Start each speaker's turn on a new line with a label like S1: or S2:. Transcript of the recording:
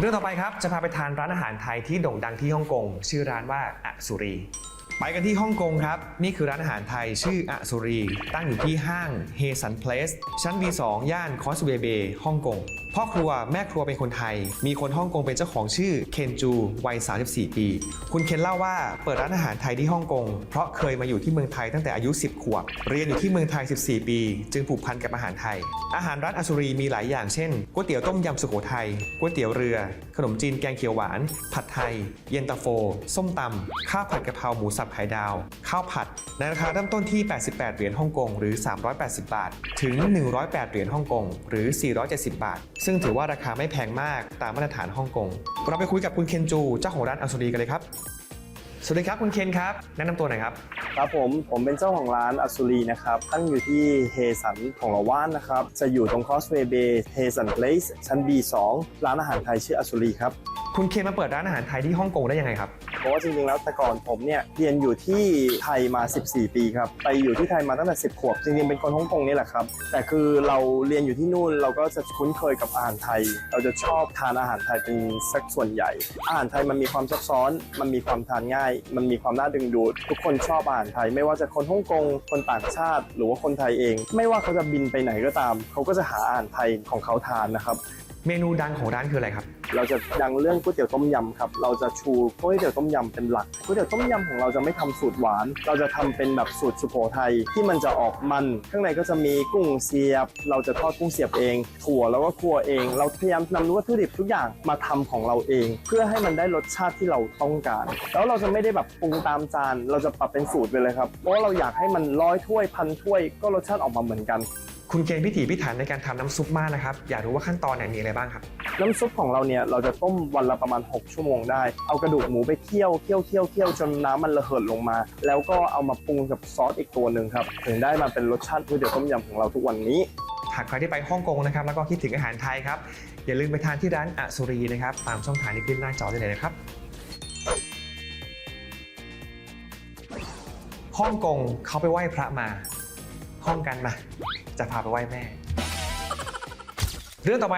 S1: เรื่องต่อไปครับจะพาไปทานร้านอาหารไทยที่โด่งดังที่ฮ่องกงชื่อร้านว่าอสุรี ไปกันที่ฮ่องกงครับ นี่คือร้านอาหารไทยชื่ออสุรี ตั้งอยู่ที่ห้างเฮสันเพลสชั้น B2 ย่านคอสเวเบฮ่องกงพ่อครัวแม่ครัวเป็นคนไทย มีคนฮ่องกงเป็นเจ้าของชื่อเคนจูวัย 34 ปี คุณเคนเล่าว่าเปิดร้านอาหารไทยที่ฮ่องกง เพราะเคยมาอยู่ที่เมืองไทยตั้งแต่อายุ 10 ขวบ เรียนอยู่ที่เมืองไทย 14 ปี จึงผูกพันกับอาหารไทย อาหารร้านอสุรีมีหลายอย่างเช่นก๋วยเตี๋ยวต้มยำสุโขทัยก๋วยเตี๋ยวเรือ ขนมจีนแกงเขียวหวาน ผัดไทย เย็นตาโฟ ส้มตำข้าวผัดกะเพราหมูสับไข่ดาว ข้าวผัด ในราคาเริ่มต้นที่ 88 เหรียญฮ่องกงหรือ 380 บาท ถึง 108 เหรียญฮ่องกงหรือ 470 บาทซึ่งถือว่าราคาไม่แพงมากตามมาตรฐานฮ่องกง เราไปคุยกับคุณเคนจูเจ้าของร้านอสุรีกันเลยครับ สวัสดีครับคุณเคนครับแนะนำตัวหน่อยครับ
S2: ครับผมผมเป็นเจ้าของร้านอัสุรีนะครับ ตั้งอยู่ที่เฮสันของละว่านนะครับ จะอยู่ตรงคอสเวย์เบย์เฮสันเพลสชั้น B2 ร้านอาหารไทยชื่ออัสุรีครับ
S1: คุณเคนมาเปิดร้านอาหารไทยที่ฮ่องกงได้ยังไงครับ
S2: เพราะว่าจริงๆแล้วแต่ก่อนผมเนี่ยเรียนอยู่ที่ไทยมา 14 ปีครับ ไปอยู่ที่ไทยมาตั้งแต่ 10 ขวบ จริงๆเป็นคนฮ่องกงนี่แหละครับ แต่คือเราเรียนอยู่ที่นู่นเราก็จะคุ้นเคยกับอาหารไทย เราจะชอบทานอาหารไทยเป็นสักส่วนใหญ่ อาหารไทยมันมีความซับซ้อน มันมีความทานง่าย มันมีความน่าดึงดูด ทุกคนชอบอาหารไทย ไม่ว่าจะคนฮ่องกง คนต่างชาติ หรือว่าคนไทยเอง ไม่ว่าเขาจะบินไปไหนก็ตาม เขาก็จะหาอาหารไทยของเขาทานนะครับ
S1: เมนูดังของร้านคืออะไรครับ
S2: เราจะดังเรื่องก๋วยเตี๋ยวต้มยำครับ เราจะชูก๋วยเตี๋ยวต้มยำเป็นหลักก๋วยเตี๋ยวต้มยำของเราจะไม่ทำสูตรหวาน เราจะทำเป็นแบบสูตรสุโขทัยที่มันจะออกมัน ข้างในก็จะมีกุ้งเสียบ เราจะทอดกุ้งเสียบเอง ถั่วแล้วก็ครัวเอง เราพยายามนำวัตถุดิบทุกอย่างมาทำของเราเอง เพื่อให้มันได้รสชาติที่เราต้องการ แล้วเราจะไม่ได้แบบปรุงตามจาน เราจะปรับเป็นสูตรไปเลยครับ เพราะว่าเราอยากให้มันร้อยถ้วยพันถ้วยก็รสชาติออกมาเหมือนกัน
S1: คุณเคนพิถีพิถันในการทำน้ำซุปมากนะครับ อยากรู้ว่าขั้นตอนเนี่ยมีอะไรบ้างครับ
S2: น้ำซุปของเราเนี่ยเราจะต้มวันละประมาณ 6 ชั่วโมงได้ เอากระดูกหมูไปเคี่ยวเคี่ยวเคี่ยวเคี่ยวจนน้ำมันระเหิดลงมา แล้วก็เอามาปรุงกับซอสอีกตัวหนึ่งครับ ถึงได้มาเป็นรสชาติก๋วยเตี๋ยวต้มยำของเราทุกวันนี้
S1: หากใครที่ไปฮ่องกงนะครับแล้วก็คิดถึงอาหารไทยครับอย่าลืมไปทานที่ร้านอสุรีนะครับตามช่องทางที่ขึ้นหน้าจอได้เลยนะครับฮ่องกงเขาไปไหว้พระมา ห้องกันมา จะพาไปไหว้แม่ เรื่องต่อไป